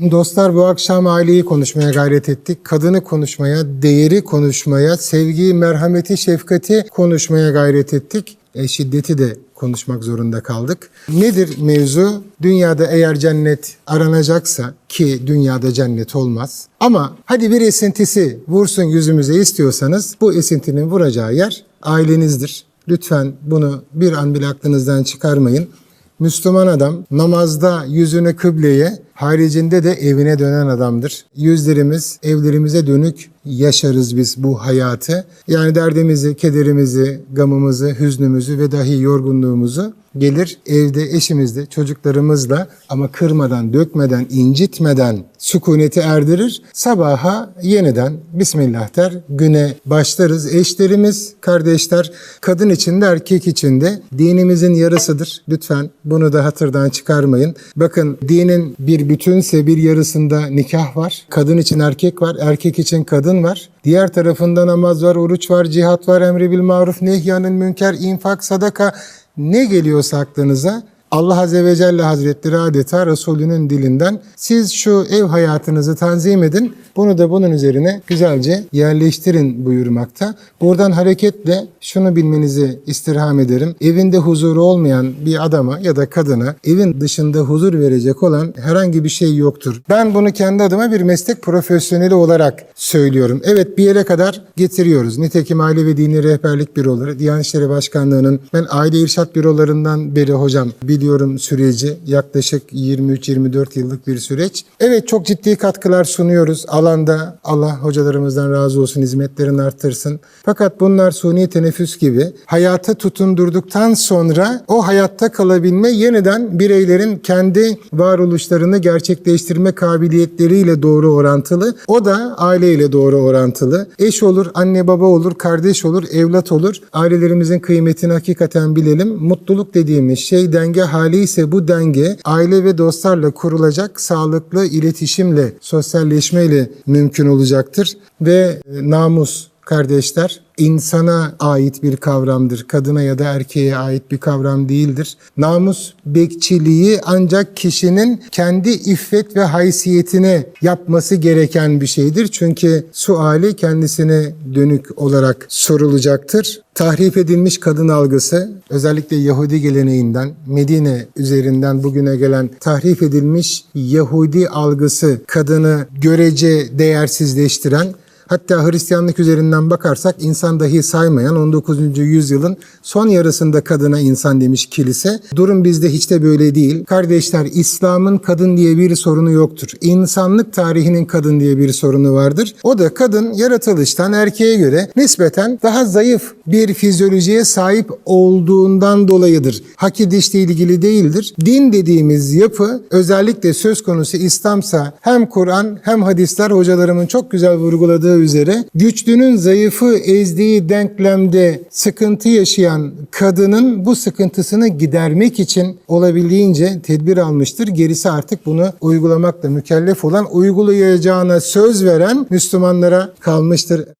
Dostlar bu akşam aileyi konuşmaya gayret ettik. Kadını konuşmaya, değeri konuşmaya, sevgiyi, merhameti, şefkati konuşmaya gayret ettik. E, şiddeti de konuşmak zorunda kaldık. Nedir mevzu? Dünyada eğer cennet aranacaksa ki dünyada cennet olmaz. Ama hadi bir esintisi vursun yüzümüze istiyorsanız bu esintinin vuracağı yer ailenizdir. Lütfen bunu bir an bile aklınızdan çıkarmayın. Müslüman adam namazda yüzünü kıbleye, haricinde de evine dönen adamdır. Yüzlerimiz evlerimize dönük yaşarız biz bu hayatı. Yani derdimizi, kederimizi, gamımızı, hüznümüzü ve dahi yorgunluğumuzu gelir evde eşimizle, çocuklarımızla ama kırmadan, dökmeden, incitmeden sükuneti erdirir. Sabaha yeniden Bismillah der, güne başlarız. Eşlerimiz, kardeşler, kadın içinde, erkek içinde dinimizin yarısıdır. Lütfen bunu da hatırdan çıkarmayın. Bakın dinin bir bütünse bir yarısında nikah var. Kadın için erkek var, erkek için kadın var. Diğer tarafında namaz var, oruç var, cihat var, emri bil maruf, nehyanın münker, infak, sadaka ne geliyorsa aklınıza Allah Azze ve Celle Hazretleri adeta Resulünün dilinden siz şu ev hayatınızı tanzim edin. Bunu da bunun üzerine güzelce yerleştirin buyurmakta. Buradan hareketle şunu bilmenizi istirham ederim. Evinde huzuru olmayan bir adama ya da kadına evin dışında huzur verecek olan herhangi bir şey yoktur. Ben bunu kendi adıma bir meslek profesyoneli olarak söylüyorum. Evet bir yere kadar getiriyoruz. Nitekim Aile ve Dini Rehberlik Büroları, Diyanet İşleri Başkanlığı'nın ben aile irşat bürolarından beri hocam biliyorum süreci yaklaşık 23-24 yıllık bir süreç. Evet çok ciddi katkılar sunuyoruz. Alanda Allah hocalarımızdan razı olsun hizmetlerini arttırsın. Fakat bunlar suni teneffüs gibi hayata tutundurduktan sonra o hayatta kalabilme yeniden bireylerin kendi varoluşlarını gerçekleştirme kabiliyetleriyle doğru orantılı. O da aileyle doğru orantılı. Eş olur, anne baba olur, kardeş olur, evlat olur. Ailelerimizin kıymetini hakikaten bilelim. Mutluluk dediğimiz şey denge hali ise bu denge aile ve dostlarla kurulacak sağlıklı iletişimle, sosyalleşmeyle mümkün olacaktır. Ve e, namus kardeşler insana ait bir kavramdır. Kadına ya da erkeğe ait bir kavram değildir. Namus bekçiliği ancak kişinin kendi iffet ve haysiyetine yapması gereken bir şeydir. Çünkü suali kendisine dönük olarak sorulacaktır. Tahrif edilmiş kadın algısı özellikle Yahudi geleneğinden Medine üzerinden bugüne gelen tahrif edilmiş Yahudi algısı kadını görece değersizleştiren Hatta Hristiyanlık üzerinden bakarsak insan dahi saymayan 19. yüzyılın son yarısında kadına insan demiş kilise. Durum bizde hiç de böyle değil. Kardeşler İslam'ın kadın diye bir sorunu yoktur. İnsanlık tarihinin kadın diye bir sorunu vardır. O da kadın yaratılıştan erkeğe göre nispeten daha zayıf bir fizyolojiye sahip olduğundan dolayıdır. Hak edişle ilgili değildir. Din dediğimiz yapı özellikle söz konusu İslamsa hem Kur'an hem hadisler hocalarımın çok güzel vurguladığı üzere güçlünün zayıfı ezdiği denklemde sıkıntı yaşayan kadının bu sıkıntısını gidermek için olabildiğince tedbir almıştır. Gerisi artık bunu uygulamakla mükellef olan uygulayacağına söz veren Müslümanlara kalmıştır.